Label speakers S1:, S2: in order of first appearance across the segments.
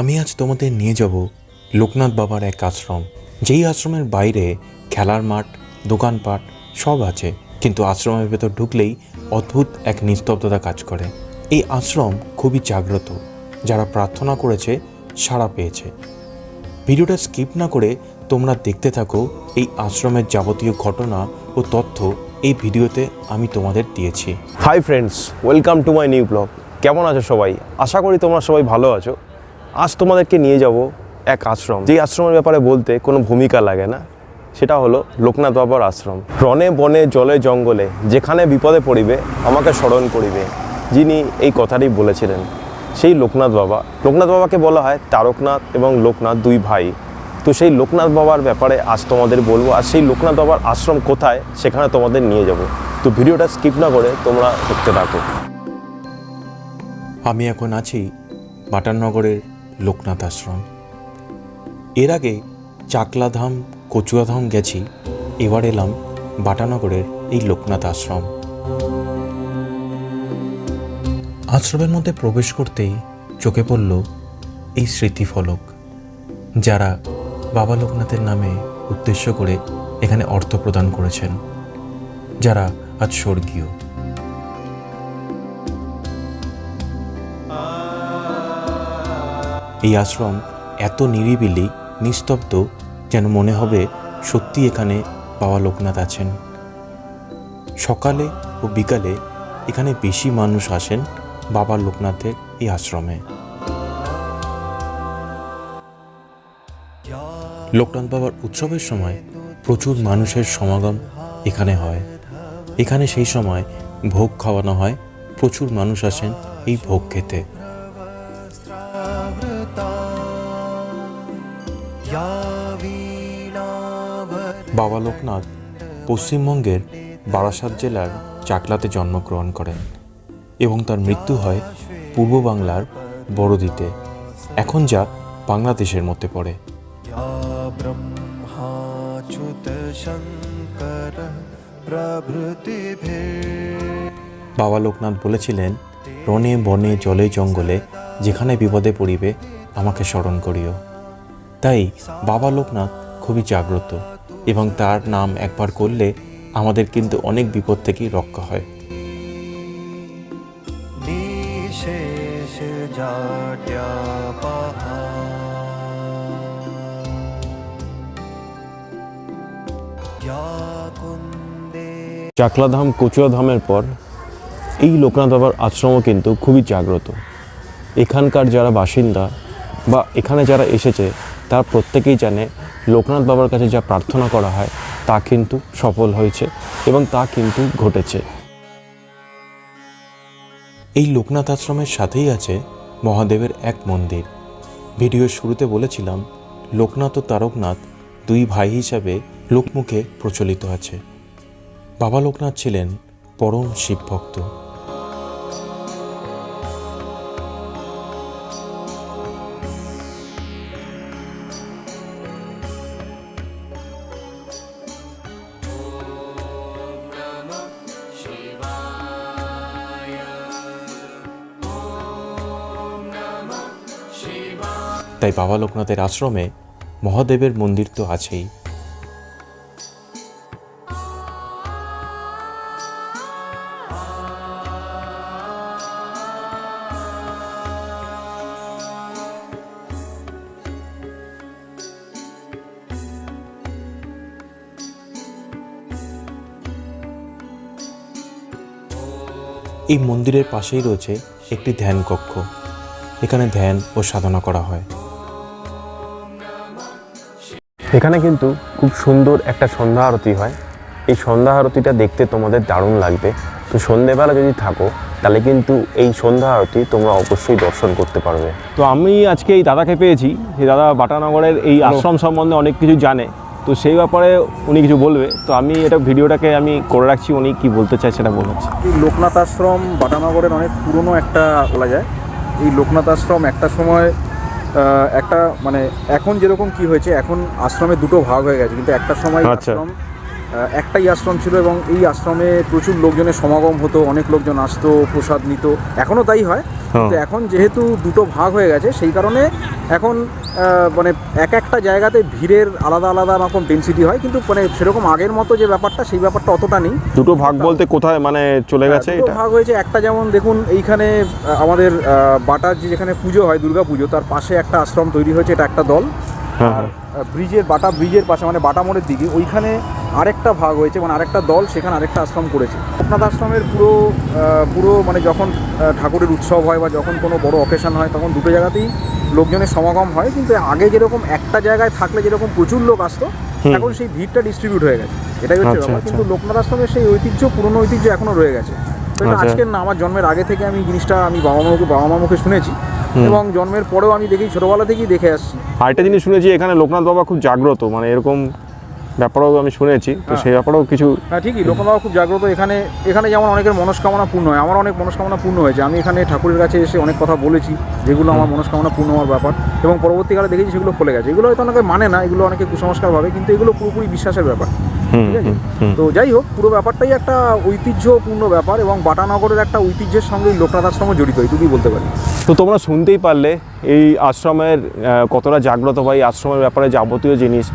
S1: আমি আজ তোমাদের নিয়ে যাব লোকনাথ বাবার এক আশ্রম। যেই আশ্রমের বাইরে খেলার মাঠ, দোকানপাট সব আছে, কিন্তু আশ্রমের ভেতর ঢুকলেই অদ্ভুত এক নিস্তব্ধতা কাজ করে। এই আশ্রম খুবই জাগ্রত, যারা প্রার্থনা করেছে সাড়া পেয়েছে। ভিডিওটা স্কিপ না করে তোমরা দেখতে থাকো এই আশ্রমের যাবতীয় ঘটনা ও তথ্য এই ভিডিওতে আমি তোমাদের দিয়েছি।
S2: Hi friends welcome to my new blog কেমন আছো সবাই? আশা করি তোমরা সবাই ভালো আছো। আজ তোমাদেরকে নিয়ে যাব এক আশ্রম। যেই আশ্রমের ব্যাপারে বলতে কোনো ভূমিকা লাগে না, সেটা হলো লোকনাথ বাবার আশ্রম। রনে বনে জলে জঙ্গলে, যেখানে বিপদে পড়িবে, আমাকে স্মরণ করিবে, যিনি এই কথাটি বলেছিলেন। সেই লোকনাথ বাবা, লোকনাথ বাবাকে বলা হয় তারকনাথ এবং লোকনাথ দুই ভাই। তো সেই লোকনাথ বাবার ব্যাপারে আজ তোমাদের বলব, আর সেই লোকনাথ বাবার আশ্রম কোথায়, সেখানে তোমাদের নিয়ে যাব। তো ভিডিওটা স্কিপ না করে তোমরা দেখতে থাকো।
S1: আমি এখন আছি বাটানগরের লোকনাথ আশ্রম। এর আগে চাকলাধাম, কচুয়াধাম গেছি, এবার এলাম বাটানগরের এই লোকনাথ আশ্রম। আশ্রমের মধ্যে প্রবেশ করতেই চোখে পড়ল এই স্মৃতিফলক, যারা বাবা লোকনাথের নামে উদ্দেশ্য করে এখানে অর্থ প্রদান করেছেন, যারা আজ স্বর্গীয়। এই আশ্রম এত নিরিবিলি, নিস্তব্ধ, যেন মনে হবে সত্যি এখানে বাবা লোকনাথ আছেন। সকালে ও বিকালে এখানে বেশি মানুষ আসেন বাবা লোকনাথের এই আশ্রমে। লোকনাথ বাবার উৎসবের সময় প্রচুর মানুষের সমাগম এখানে হয়। এখানে সেই সময় ভোগ খাওয়ানো হয়, প্রচুর মানুষ আসেন এই ভোগ খেতে। বাবা লোকনাথ পশ্চিমবঙ্গের বারাসাত জেলার চাকলাতে জন্মগ্রহণ করেন এবং তার মৃত্যু হয় পূর্ব বাংলার বড়দিতে। এখন যা বাংলাদেশের মধ্যে পড়ে। বাবা লোকনাথ বলেছিলেন রনে বনে জলে জঙ্গলে যেখানে বিপদে পড়িবে আমাকে স্মরণ করিও। তাই বাবা লোকনাথ খুবই জাগ্রত এবং তার নাম একবার করলে আমাদের কিন্তু অনেক বিপদ থেকেই রক্ষা হয়।
S2: চাকলাধাম কচুয়াধামের পর এই লোকনাথ বাবার আশ্রমও কিন্তু খুবই জাগ্রত। এখানকার যারা বাসিন্দা বা এখানে যারা এসেছে তারা প্রত্যেকেই জানে লোকনাথ বাবার কাছে যা প্রার্থনা করা হয়, তা কিন্তু সফল হয়েছে এবং তা কিন্তু ঘটেছে।
S1: এই লোকনাথ আশ্রমের সাথেই আছে মহাদেবের এক মন্দির। ভিডিওর শুরুতে বলেছিলাম, লোকনাথ ও তারকনাথ দুই ভাই হিসাবে লোকমুখে প্রচলিত আছে। বাবা লোকনাথ ছিলেন পরম শিবভক্ত। তাই বাবা লোকনাথের আশ্রমে মহাদেবের মন্দির তো আছেই। এই মন্দিরের পাশেই রয়েছে একটি ধ্যান কক্ষ। এখানে ধ্যান ও সাধনা করা হয়।
S2: এখানে কিন্তু খুব সুন্দর একটা সন্ধ্যা আরতি হয়। এই সন্ধ্যা আরতিটা দেখতে তোমাদের দারুণ লাগবে। তো সন্ধেবেলা যদি থাকো তাহলে কিন্তু এই সন্ধ্যা আরতি তোমরা অবশ্যই দর্শন করতে পারবে। তো আমি আজকে এই দাদাকে পেয়েছি। সেই দাদা বাটানগরের এই আশ্রম সম্বন্ধে অনেক কিছু জানে। তো সেই ব্যাপারে উনি কিছু বলবে। তো আমি এটা ভিডিওটাকে আমি করে রাখছি। উনি কি বলতে চাই সেটা বলেছে
S3: এই লোকনাথ আশ্রম বাটানগরের অনেক পুরনো একটা বলা যায়। এই লোকনাথ আশ্রম একটা সময় একটা মানে এখন যেরকম কি হয়েছে এখন আশ্রমে দুটো ভাগ হয়ে গেছে কিন্তু একটা সময়
S2: আচ্ছা।
S3: আশ্রম একটাই আশ্রম ছিল এবং এই আশ্রমে প্রচুর লোকজনের সমাগম হতো অনেক লোকজন আসতো প্রসাদ নিত। এখনও তাই হয়। কিন্তু এখন যেহেতু দুটো ভাগ হয়ে গেছে সেই কারণে এখন মানে এক একটা জায়গাতে ভিড়ের আলাদা আলাদা রকম ডেন্সিটি হয়। কিন্তু মানে সেরকম আগের মতো যে ব্যাপারটা সেই ব্যাপারটা অতটা নেই।
S2: দুটো ভাগ বলতে কোথায় মানে চলে গেছে
S3: হ্যাঁ, দুটো
S2: এটা?
S3: ভাগ হয়েছে। একটা যেমন দেখুন এইখানে আমাদের বাটার যে যেখানে পুজো হয় দুর্গা পুজো তার পাশে একটা আশ্রম তৈরি হয়েছে এটা একটা দল।
S2: হ্যাঁ,
S3: আর ব্রিজের বাটা ব্রিজের পাশে মানে বাটা মোড়ের দিকে ওইখানে আরেকটা ভাগ হয়েছে মানে আরেকটা দল সেখানে আরেকটা আশ্রম করেছে। লোকনাথ আশ্রমের পুরো পুরো মানে যখন ঠাকুরের উৎসব হয় বা যখন কোনো বড় অকেশন হয় তখন দুটো জায়গাতেই লোকজনের সমাগম হয়। কিন্তু আগে যেরকম একটা জায়গায় থাকলে যেরকম প্রচুর লোক আসতো এখন সেই ভিড়টা ডিস্ট্রিবিউট হয়ে গেছে। এটাই হচ্ছে
S2: আচ্ছা,
S3: ব্যাপার।
S2: আচ্ছা।
S3: কিন্তু লোকনাথ আশ্রমের সেই ঐতিহ্য পুরনো ঐতিহ্য এখনও রয়ে গেছে। তো এটা
S2: আচ্ছা।
S3: আজকের না আমার জন্মের আগে থেকে আমি জিনিসটা আমি বাবা মাকে বাবা মা মুখে শুনেছি। এবং জন্মের পরেও আমি দেখি ছোটোবেলা থেকেই দেখে আসছি।
S2: আরেকটা জিনিস শুনেছি এখানে লোকনাথ বাবা খুব জাগ্রত। মানে এরকম ব্যাপারও আমি শুনেছি তো
S3: হ্যাঁ।
S2: সেই ব্যাপারেও কিছু
S3: হ্যাঁ ঠিকই লোকনাথ খুব জাগ্রত। এখানে এখানে যেমন অনেকের মনস্কামনা পূর্ণ হয় আমার অনেক মনস্কামনা পূর্ণ হয়েছে। আমি এখানে ঠাকুরের কাছে এসে অনেক কথা বলেছি যেগুলো আমার মনস্কামনা পূর্ণ হওয়ার ব্যাপার এবং পরবর্তীকালে দেখেছি সেগুলো ফলে গেছে। এগুলো হয়তো অনেকে মানে না এগুলো অনেকে কুসংস্কার ভাবে কিন্তু এগুলো পুরোপুরি বিশ্বাসের ব্যাপার
S2: হুম,
S3: ঠিক আছে। তো যাই হোক পুরো ব্যাপারটাই একটা ঐতিহ্যপূর্ণ ব্যাপার এবং বাটানগরের একটা ঐতিহ্যের সঙ্গে লোকনাথ আশ্রমও জড়িত এইটুকুই বলতে পারি।
S2: তো তোমরা শুনতেই পারলে এই আশ্রমের কতটা জাগ্রত হয় এই আশ্রমের ব্যাপারে যাবতীয় জিনিস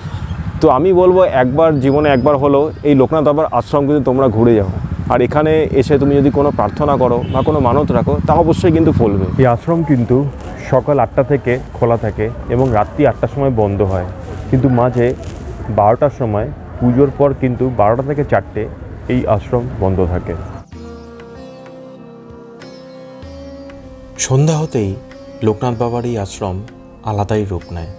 S2: তো আমি বলব একবার জীবনে একবার হলো এই লোকনাথ বাবার আশ্রম কিন্তু তোমরা ঘুরে যাও। আর এখানে এসে তুমি যদি কোনো প্রার্থনা করো বা কোনো মানত রাখো তা অবশ্যই কিন্তু ফলবে।
S4: এই আশ্রম কিন্তু সকাল আটটা থেকে খোলা থাকে এবং রাত্রি আটটার সময় বন্ধ হয়। কিন্তু মাঝে বারোটার সময় পুজোর পর কিন্তু বারোটা থেকে চারটে এই আশ্রম বন্ধ থাকে।
S1: সন্ধ্যা হতেই লোকনাথ বাবার এই আশ্রম আলাদাই রূপ নেয়।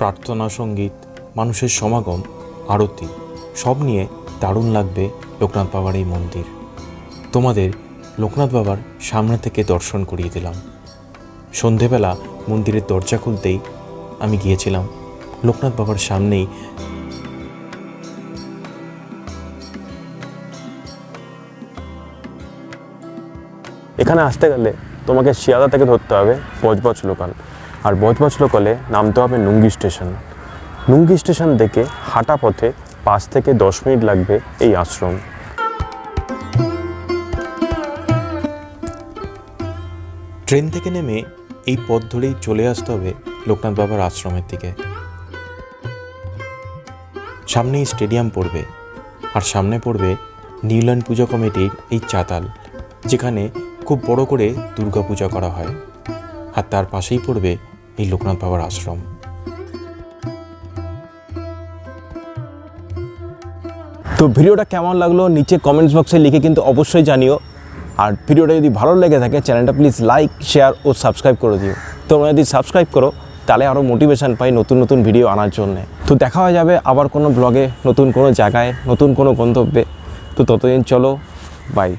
S1: প্রার্থনা সংগীত মানুষের সমাগম, আরতি, সব নিয়ে দারুণ লাগবে লোকনাথ বাবার এই মন্দির। তোমাদের লোকনাথ বাবার সামনে থেকে দর্শন করিয়ে দিলাম। সন্ধেবেলা মন্দিরের দরজা খুলতেই আমি গিয়েছিলাম লোকনাথ বাবার সামনেই।
S2: এখানে আসতে গেলে তোমাকে শিয়ালদা থেকে ধরতে হবে বজবজ লোকাল। আর বজবজ লোকালে নামতে হবে নুঙ্গি স্টেশন। নুঙ্গি স্টেশন থেকে হাঁটা পথে পাঁচ থেকে দশ মিনিট লাগবে এই আশ্রম।
S1: ট্রেন থেকে নেমে এই পথ ধরেই চলে আসতে হবে লোকনাথ বাবার আশ্রমের দিকে। সামনেই স্টেডিয়াম পড়বে আর সামনে পড়বে নিউল্যান্ড পূজা কমিটির এই চাতাল, যেখানে খুব বড় করে দুর্গা পূজা করা হয়। আর তার পাশেই পড়বে এই লোকনাথ বাবার আশ্রম।
S2: তো ভিডিওটা কেমন লাগল নিচে কমেন্টস বক্সে লিখে কিন্তু অবশ্যই জানিও। আর ভিডিওটা যদি ভালো লেগে থাকে চ্যানেলটা প্লিজ লাইক শেয়ার ও সাবস্ক্রাইব করে দিও। তোমরা যদি সাবস্ক্রাইব করো, তাহলে আরও মোটিভেশান পাই নতুন নতুন ভিডিও আনার জন্যে। তো দেখা হয়ে যাবে আবার কোনো ব্লগে নতুন কোনো জায়গায়, নতুন কোনো গন্তব্যে। তো ততদিন চলো বাই